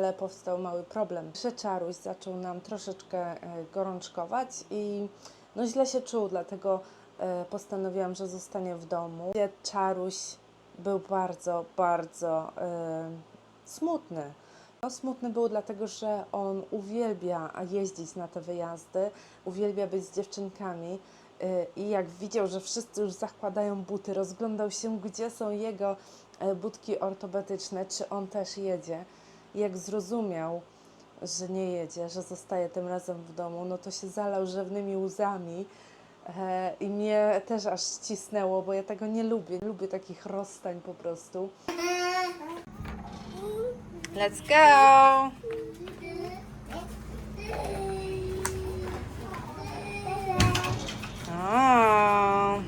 ale powstał mały problem. Że Czaruś zaczął nam troszeczkę e, gorączkować i no źle się czuł, dlatego e, postanowiłam, że zostanie w domu. Czaruś był bardzo, bardzo e, smutny. No, smutny był dlatego, że on uwielbia jeździć na te wyjazdy, uwielbia być z dziewczynkami i jak widział, że wszyscy już zakładają buty, rozglądał się, gdzie są jego budki ortopedyczne, czy on też jedzie. Jak zrozumiał, że nie jedzie, że zostaje tym razem w domu, no to się zalał rzewnymi łzami. E, I mnie też aż ścisnęło, bo ja tego nie lubię. Lubię takich rozstań po prostu. Let's go! O.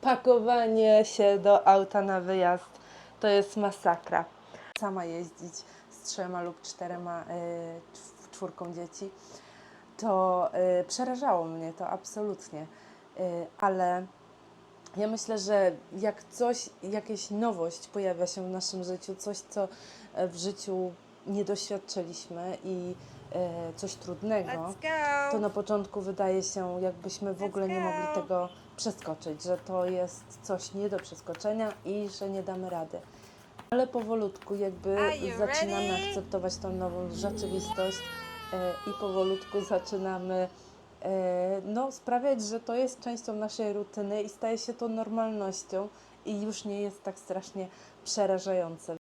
Pakowanie się do auta na wyjazd to jest masakra. Sama jeździć z trzema lub czterema, y, czw- czwórką dzieci, to y, przerażało mnie to absolutnie. Y, ale ja myślę, że jak coś, jakaś nowość pojawia się w naszym życiu, coś, co e, w życiu nie doświadczyliśmy i e, coś trudnego, to na początku wydaje się, jakbyśmy w ogóle nie mogli tego przeskoczyć, że to jest coś nie do przeskoczenia i że nie damy rady. Ale powolutku jakby zaczynamy ready? akceptować tą nową rzeczywistość e, i powolutku zaczynamy e, no, sprawiać, że to jest częścią naszej rutyny i staje się to normalnością i już nie jest tak strasznie przerażające.